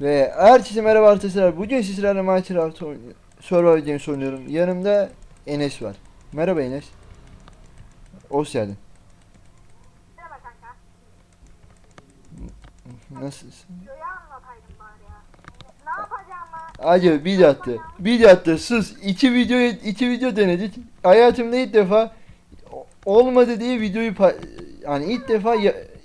Ve herkese merhaba arkadaşlar. Bugün sizlerle Minecraft. Survival Games oynuyorum. Yanımda Enes var. Merhaba Enes. Hoş geldin. Merhaba kanka. Nasılsın? Acı bir attı. Bir attı. Sus. İki video iki video denedik. Hayatımda ilk defa olmadı diye videoyu yani ilk defa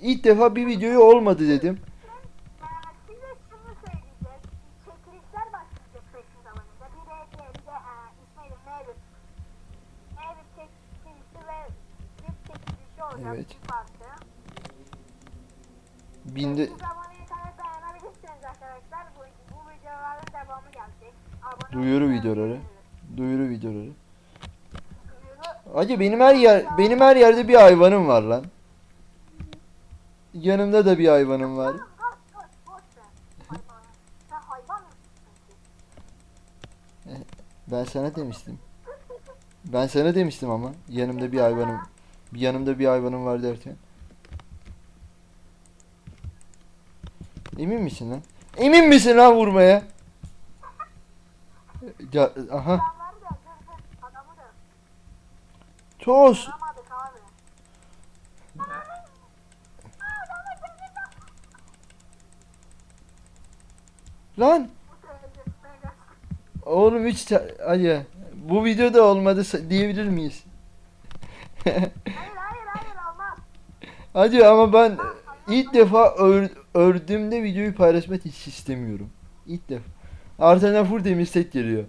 ilk defa bir videoyu olmadı dedim. Ee, size şunu söyleyeceğiz. Çekilişler başlayacak 5 zamanında. Bir de diğeri de e, İsmail'in Mevlüt. Mevlüt çekilişi ve bir çekilişi olacak. Evet. Bir parça. Binde 500 aboneye kadar dayanabilirsiniz arkadaşlar. Bu, bu videoların devamı gelecek. Abone Duyuru videoları. duyuru videoları. Acı benim her yer benim her yerde bir hayvanım var lan. Yanımda da bir hayvanım var. Mısın? Ben sana demiştim. Ben sana demiştim ama yanımda bir hayvanım. Yanımda bir hayvanım var derken. Emin misin lan? Emin misin lan vurmaya? Ya, aha. Toz. Lan. Oğlum hiç hadi. Bu videoda olmadı diyebilir miyiz? Hadi ama ben ilk defa ör, ördüğümde videoyu paylaşmak hiç istemiyorum. İlk defa. Artadan full demir set geliyor.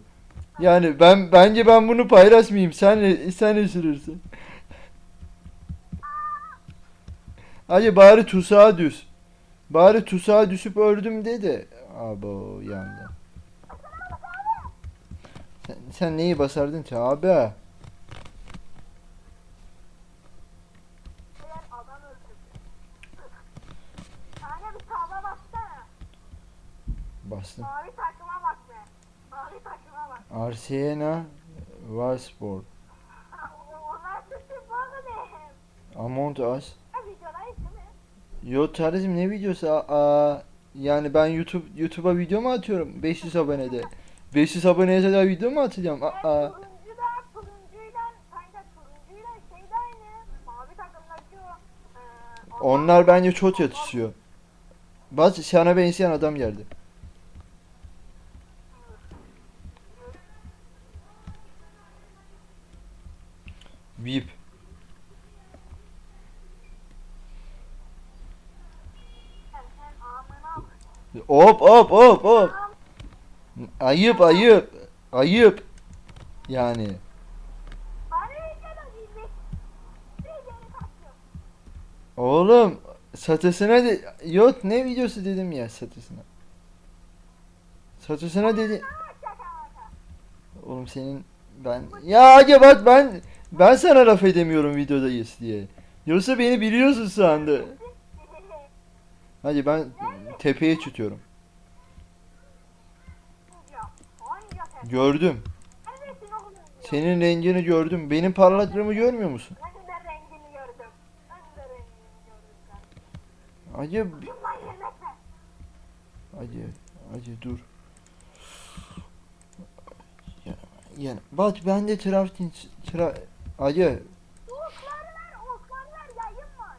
Yani ben bence ben bunu paylaşmayayım. Sen sen ne sürürsün? Hadi bari tusağa düz. Bari tusağa düşüp ördüm de de. Abo yandı. Sen, sen neyi basardın ki abi? Eğer adam öldürdü. Kanka bir tavla baksana. Bastım. Mavi takıma bak be. Mavi takıma bak. Arsena Warsport. O- Onlar bana ne? Among Us. Yo kardeşim ne videosu? Aa, yani ben YouTube YouTube'a video mu atıyorum? 500 abonede. 500 aboneye kadar video mu atacağım? Aa, turuncu da turuncuyla kanka turuncuyla şey de aynı. Mavi takımdaki o. e, onlar bence çok yatışıyor. Bak sana benzeyen adam geldi. Amına Hop hop hop hop. Ayıp ayıp. Ayıp. Yani. Oğlum satısına de yok ne videosu dedim ya satısına. Satısına dedi. Oğlum senin ben ya hadi bak ben ben sana laf edemiyorum videodayız diye. Yoksa beni biliyorsun sandı. Hadi ben tepeye çıkıyorum. Gördüm. Senin rengini gördüm. Benim parlaklığımı görmüyor musun? Ben de rengini gördüm. Ben de rengini gördüm. kanka. Hadi Bundan yemek ver. hadi hadi dur. Ya, yani bak ben de crafting tra Okları ver, okları ver, yayın var.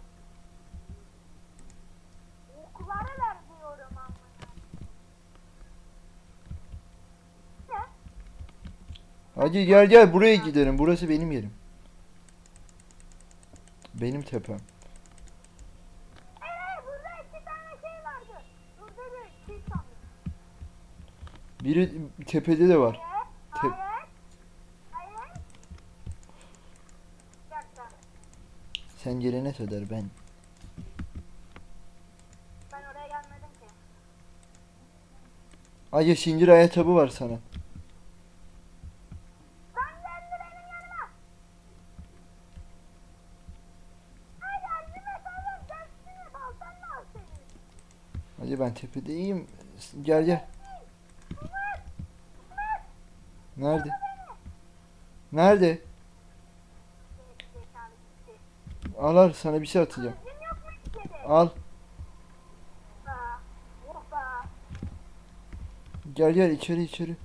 Okları ver diyorum amına. Ne? hadi gel gel buraya gidelim. Burası benim yerim. Benim tepem. Ee, burada iki tane şey vardı. Burada bir şey. Biri tepede de var. Sen gelene kadar ben. ben oraya gelmedim ki. Hadi zincir ayakkabı var sana. Hadi ben tepedeyim. Gel gel. Nerede? Nerede? Al al sana bir şey atacağım. Al. Gel gel içeri içeri.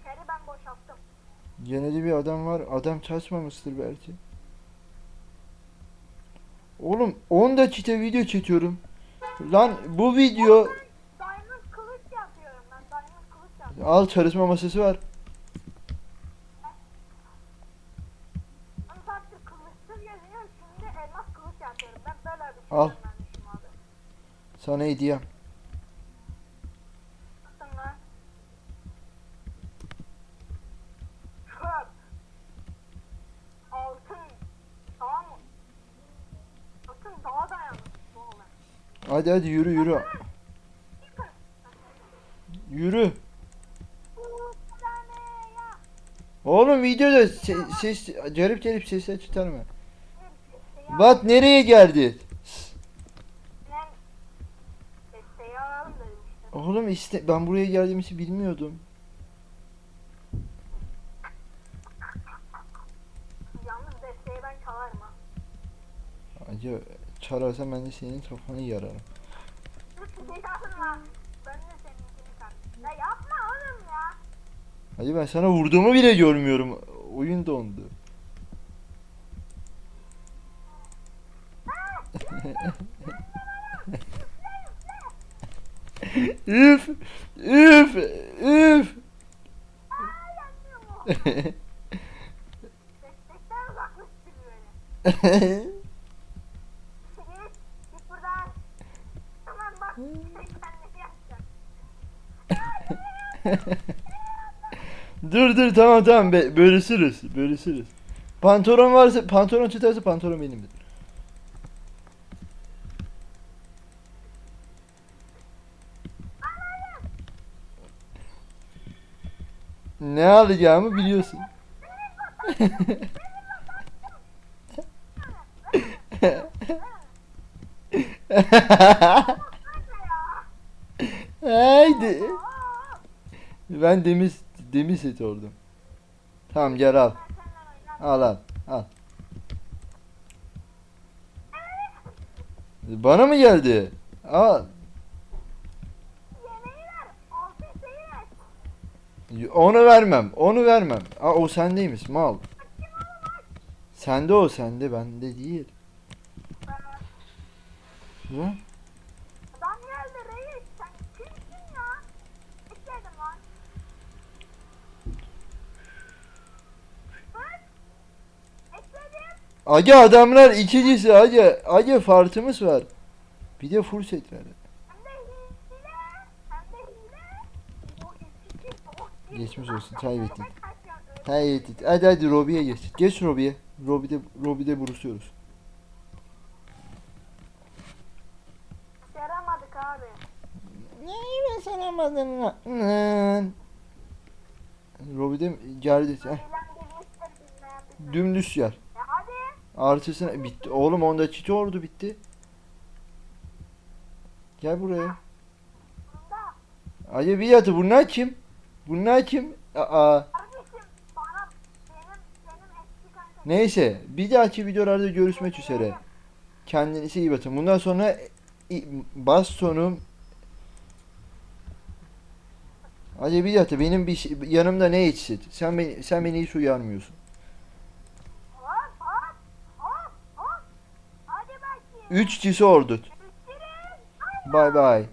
İçeri ben boşalttım. Gene de bir adam var. Adam çalışmamıştır belki. Oğlum 10 dakika video çekiyorum. Lan bu video Diamond kılıç yapıyorum ben. Diamond kılıç yapıyorum. al çalışma masası var. Ama saattir kılıçsız geziniyorum. Şimdi elmas kılıç yapıyorum. Ben böyle bir şey Al. öğrenmişim abi. Sana hediyem. Baktın lan. Çöp. Altın. Tamam mı? Altın daha dayanıklı bu olay. Hadi hadi yürü yürü. Yürü. Oğlum videoda se- ses garip garip sesler çıkarma. Bat nereye geldi? Ben desteği alalım dedim işte. Oğlum işte ben buraya geldiğim için bilmiyordum. Yalnız desteği ben çalarım ha. Acaba ben de senin kafanı yararım. Yapma. Ben de seninkini kardeşim. Ya yapma oğlum ya. Hadi ben sana vurduğumu bile görmüyorum. Oyun dondu. üf! Üf! Üf! Aa yanmıyor mu? Destekten uzaklaştır beni. Git, git buradan. Tamam bak, sen kendini yapacaksın. dur dur tamam tamam bölüşürüz. Bölüşürüz. Pantolon varsa pantolon tutarsa pantolon benimdir. Ne alacağımı biliyorsun. Haydi. Ben demir demir seti oldum. Tamam gel al. Al al. Al. Bana mı geldi? Al. Yemeği ver, altın şeyi ver. Onu vermem. Onu vermem. Aa, o sendeymiş mal. Sende o sende bende değil. Hı? Aga adamlar ikincisi aga. Aga fartımız var. Bir de full set ver. Hem de hile, hem de hile. O ikinci, o ikinci. Geçmiş olsun, kaçıyorum. Hayır hadi hadi Robi'ye geç. Geç Robi'ye. Robi'de Robi'de buruşuyoruz. Yaramadık abi. Neyi lan? Robi'de geldi. Heh. Dümdüz yer. Hadi. Artısına bitti. Oğlum onda çiti ordu bitti. Gel buraya. Acaba bir yatı bunlar kim? Bunlar kim? Aa. Neyse bir dahaki videolarda görüşmek üzere. Kendinize iyi bakın. Bundan sonra bastonum Hadi bir yatı benim bir şey- yanımda ne içsin? Sen beni sen beni hiç uyarmıyorsun. Üç kişi ordu. Görüşürüz. Ay. Bay bay.